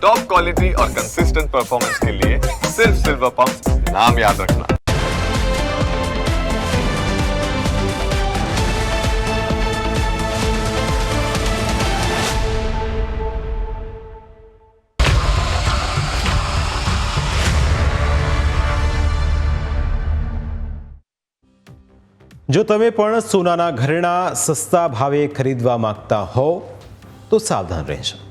Top quality और consistent performance के लिए सिर्फ सिल्वर पंप नाम याद रखना જો તમે પણ સોનાના ઘરેણાં સસ્તા ભાવે ખરીદવા માંગતા હો તો સાવધાન રહેજો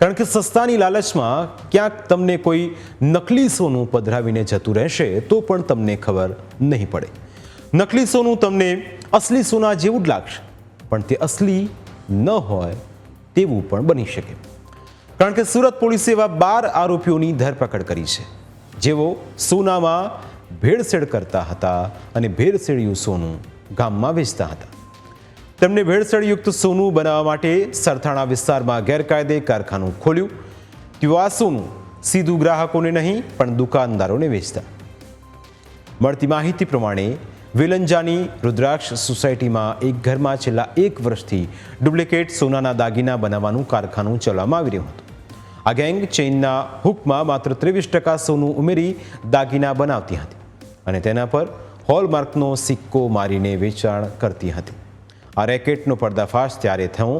કારણ કે સસ્તાની લાલચમાં ક્યાંક તમને કોઈ નકલી સોનું પધરાવીને જતું રહેશે, તો પણ તમને ખબર નહીં પડે. નકલી સોનું તમને અસલી સોના જેવું જ લાગશે, પણ તે અસલી ન હોય તેવું પણ બની શકે. કારણ કે સુરત પોલીસે એવા બાર આરોપીઓની ધરપકડ કરી છે, જેઓ સોનામાં ભેળસેળ કરતા હતા અને ભેળસેળિયું સોનું ગામમાં વેચતા હતા. તેમને ભેળસેળયુક્ત સોનું બનાવવા માટે સરથાણા વિસ્તારમાં ગેરકાયદે કારખાનું ખોલ્યું. તેઓ આ સોનું સીધું ગ્રાહકોને નહીં, પણ દુકાનદારોને વેચતા. મળતી માહિતી પ્રમાણે વેલંજાની રુદ્રાક્ષ સોસાયટીમાં એક ઘરમાં છેલ્લા એક વર્ષથી ડુપ્લિકેટ સોનાના દાગીના બનાવવાનું કારખાનું ચલાવવામાં આવી રહ્યું હતું. આ ગેંગ ચેઇનના હુકમાં માત્ર ત્રેવીસ ટકા સોનું ઉમેરી દાગીના બનાવતી હતી અને તેના પર હોલમાર્કનો સિક્કો મારીને વેચાણ કરતી હતી. આ રેકેટનો પર્દાફાશ ત્યારે થયો,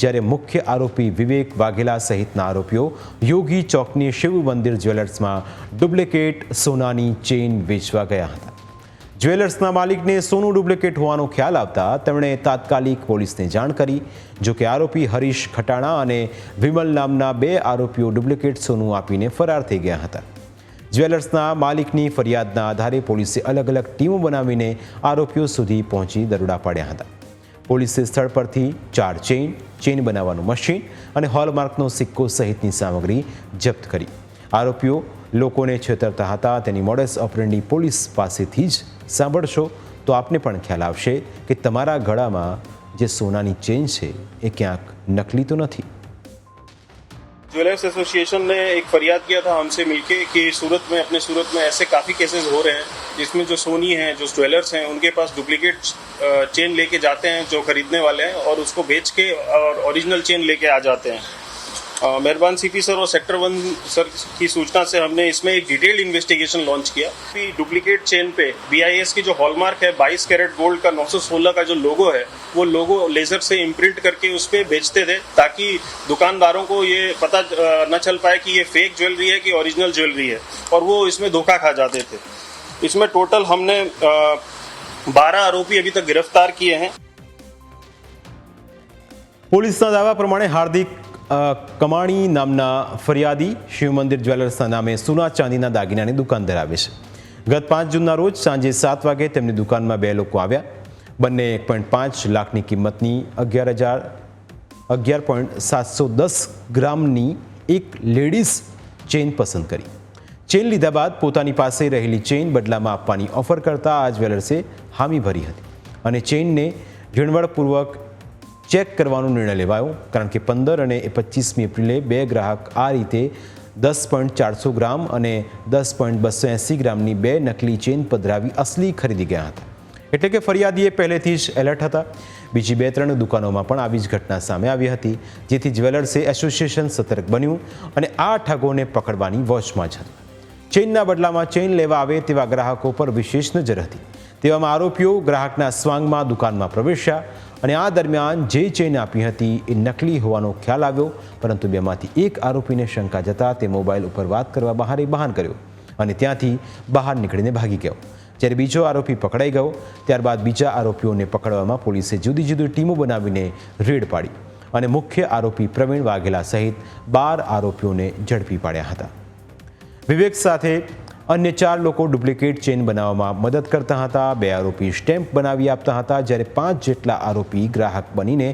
જ્યારે મુખ્ય આરોપી વિવેક વાઘેલા સહિતના આરોપીઓ યોગી ચોકની શિવ મંદિર જ્વેલર્સમાં ડુપ્લિકેટ સોનાની ચેઇન વેચવા ગયા હતા. જ્વેલર્સના માલિકને સોનું ડુપ્લિકેટ હોવાનો ખ્યાલ આવતા તેમણે તાત્કાલિક પોલીસને જાણ કરી, જો કે આરોપી હરીશ ખટાણા અને વિમલ નામના બે આરોપીઓ ડુપ્લિકેટ સોનું આપીને ફરાર થઈ ગયા હતા. જ્વેલર્સના માલિકની ફરિયાદના આધારે પોલીસે અલગ અલગ ટીમો બનાવીને આરોપીઓ સુધી પહોંચી દરોડા પાડ્યા હતા. પોલીસે સ્થળ પરથી ચાર ચેઇન ચેઇન બનાવવાનું મશીન અને હોલમાર્કનો સિક્કો સહિતની સામગ્રી જપ્ત કરી. આરોપીઓ લોકોને છેતરતા હતા. તેની મોડેસ ઓપરેન્ડી પોલીસ પાસેથી જ સાંભળશો તો આપને પણ ખ્યાલ આવશે કે તમારા ગળામાં જે સોનાની ચેઇન છે એ ક્યાંક નકલી તો નથી. ज्वेलर्स एसोसिएशन ने एक फरियाद किया था हमसे मिलके कि सूरत में, अपने सूरत में ऐसे काफ़ी केसेस हो रहे हैं, जिसमें जो सोनी हैं, जो ज्वेलर्स हैं, उनके पास डुप्लीकेट चेन लेके जाते हैं, जो खरीदने वाले हैं और उसको बेच के और ओरिजिनल चेन लेके आ जाते हैं। मेहरबान सीपी सर और सेक्टर वन सर की सूचना से हमने इसमें एक डिटेल्ड इन्वेस्टिगेशन लॉन्च किया कि डुप्लीकेट चेन पे बीआईएस की जो हॉलमार्क है 22 कैरेट गोल्ड का 916 का जो लोगो है वो लोगो लेजर से इम्प्रिंट करके उस पे बेचते थे ताकि दुकानदारों को ये पता अ, न चल पाए कि ये फेक ज्वेलरी है कि ओरिजिनल ज्वेलरी है और वो इसमें धोखा खा जाते थे इसमें टोटल हमने बारह आरोपी अभी तक गिरफ्तार किए हैं પોલીસના દાવા પ્રમાણે હાર્દિક અ, કમાણી નામના ફરિયાદી શિવમંદિર જ્વેલર્સના નામે સોના ચાંદીના દાગીનાની દુકાન ધરાવે છે. ગત પાંચ જૂનના રોજ સાંજે સાત વાગે તેમની દુકાનમાં બે લોકો આવ્યા. બંને એક પોઈન્ટ પાંચ લાખની કિંમતની અગિયાર હજાર, અગિયાર પોઈન્ટ સાતસો દસ ગ્રામની એક લેડીઝ ચેઇન પસંદ કરી. ચેઇન લીધા બાદ પોતાની પાસે રહેલી ચેઇન બદલામાં આપવાની ઓફર કરતા આ જ્વેલર્સે હામી ભરી હતી અને ચેઇનને ઝીણવટપૂર્વક ચેક કરવાનો નિર્ણય લેવાયો. કારણ કે પંદર અને પચીસમી એપ્રિલે બે ગ્રાહક આ રીતે દસ પોઈન્ટ ચારસો ગ્રામ અને દસ પોઈન્ટ બસો એંસી ગ્રામની બે નકલી ચેઇન પધરાવી અસલી ખરીદી ગયા હતા. એટલે કે ફરિયાદીએ પહેલેથી જ એલર્ટ હતા. બીજી બે ત્રણ દુકાનોમાં પણ આવી જ ઘટના સામે આવી હતી, જેથી જ્વેલર્સે એસોસિએશન સતર્ક બન્યું અને આ ઠગોને પકડવાની વોચમાં જ હતું. ચેઇનના બદલામાં ચેઇન લેવા આવે તેવા ગ્રાહકો પર વિશેષ નજર હતી. તેવામાં આરોપીઓ ગ્રાહકના સ્વાંગમાં દુકાનમાં પ્રવેશ્યા અને આ દરમિયાન જે ચેઇન આપી હતી એ નકલી હોવાનો ખ્યાલ આવ્યો, પરંતુ બેમાંથી એક આરોપીને શંકા જતા તે મોબાઈલ ઉપર વાત કરવા બહારે બહાન કર્યો અને ત્યાંથી બહાર નીકળીને ભાગી ગયો. જ્યારે બીજો આરોપી પકડાઈ ગયો, ત્યારબાદ બીજા આરોપીઓને પકડવામાં પોલીસે જુદી જુદી ટીમો બનાવીને રેડ પાડી અને મુખ્ય આરોપી પ્રવીણ વાઘેલા સહિત બાર આરોપીઓને ઝડપી પાડ્યા હતા. વિવેક સાથે અન્ય ચાર લોકો ડુપ્લિકેટ ચેઇન બનાવવામાં મદદ કરતા હતા. બે આરોપી સ્ટેમ્પ બનાવી આપતા હતા, જ્યારે પાંચ જેટલા આરોપી ગ્રાહક બનીને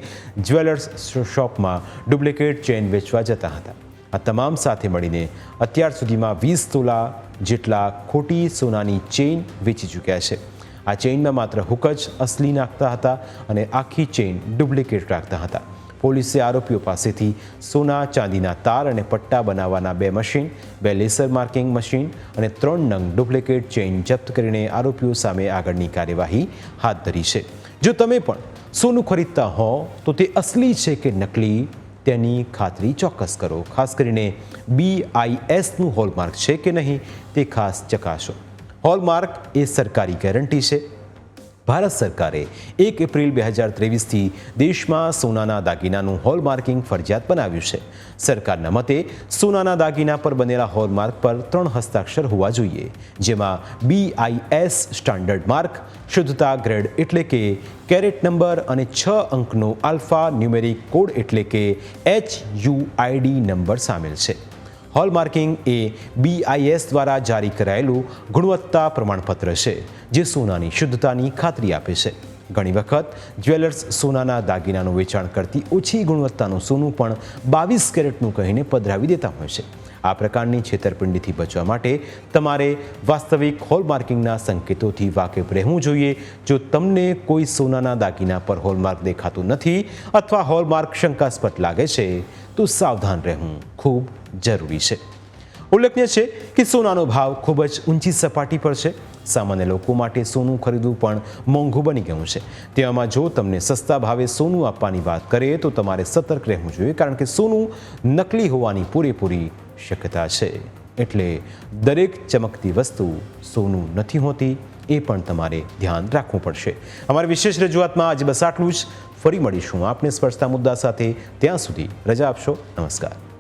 જ્વેલર્સ શોપમાં ડુપ્લિકેટ ચેઇન વેચવા જતા હતા. આ તમામ સાથે મળીને અત્યાર સુધીમાં વીસ તોલા જેટલા ખોટી સોનાની ચેઇન વેચી ચૂક્યા છે. આ ચેઇનમાં માત્ર હુક જ અસલી નાખતા હતા અને આખી ચેઇન ડુપ્લિકેટ રાખતા હતા. પોલીસે આરોપીઓ પાસેથી સોના, ચાંદીના તાર અને પટ્ટા બનાવવાના બે મશીન, બે લેસર માર્કિંગ મશીન અને ત્રણ નંગ ડુપ્લિકેટ ચેઇન જપ્ત કરીને આરોપીઓ સામે આગળની કાર્યવાહી હાથ ધરી છે. જો તમે પણ સોનું ખરીદતા હો, તો તે અસલી છે કે નકલી, તેની ખાતરી ચોક્કસ કરો. ખાસ કરીને બીઆઈએસનું હોલમાર્ક છે કે નહીં, તે ખાસ ચકાસો. હોલમાર્ક એ સરકારી ગેરંટી છે. ભારત સરકારે એક એપ્રિલ બે હજાર ત્રેવીસથી દેશમાં સોનાના દાગીનાનું હોલમાર્કિંગ ફરજિયાત બનાવ્યું છે. સરકારના મતે, સોનાના દાગીના પર બનેલા હોલમાર્ક પર ત્રણ હસ્તાક્ષર હોવા જોઈએ, જેમાં બીઆઈએસ સ્ટાન્ડર્ડ માર્ક, શુદ્ધતા ગ્રેડ એટલે કે કેરેટ નંબર અને છ અંકનો આલ્ફા ન્યુમેરિક કોડ એટલે કે એચ યુઆઈડી નંબર સામેલ છે. હોલમાર્કિંગ એ બીઆઈએસ દ્વારા જારી કરાયેલું ગુણવત્તા પ્રમાણપત્ર છે, જે સોનાની શુદ્ધતાની ખાતરી આપે છે. ઘણી વખત જ્વેલર્સ સોનાના દાગીનાનું વેચાણ કરતી ઓછી ગુણવત્તાનું સોનું પણ બાવીસ કેરેટનું કહીને પધરાવી દેતા હોય છે. આ પ્રકારની છેતરપિંડીથી બચવા માટે તમારે વાસ્તવિક હોલમાર્કિંગના સંકેતોથી વાકેફ રહેવું જોઈએ. જો તમને કોઈ સોનાના દાગીના પર હોલમાર્ક દેખાતું નથી અથવા હોલમાર્ક શંકાસ્પદ લાગે છે, તો સાવધાન રહેવું ખૂબ જરૂરી છે. ઉલ્લેખનીય છે કે સોનાનો ભાવ ખૂબ જ ઊંચી સપાટી પર છે. સામાન્ય લોકો માટે સોનું ખરીદવું પણ મોંઘું બની ગયું છે. તેવામાં જો તમને સસ્તા ભાવે સોનું આપવાની વાત કરીએ તો તમારે સતર્ક રહેવું જોઈએ કારણ કે સોનું નકલી હોવાની પૂરેપૂરી શક્યતા છે. એટલે દરેક ચમકતી વસ્તુ સોનું નથી હોતી, એ પણ તમારે ધ્યાન રાખવું પડશે. અમારી વિશેષ રજૂઆતમાં આજે બસ આટલું જ. ફરી મળીશું આપને સ્પર્શતા મુદ્દા સાથે. ત્યાં સુધી રજા આપશો. નમસ્કાર.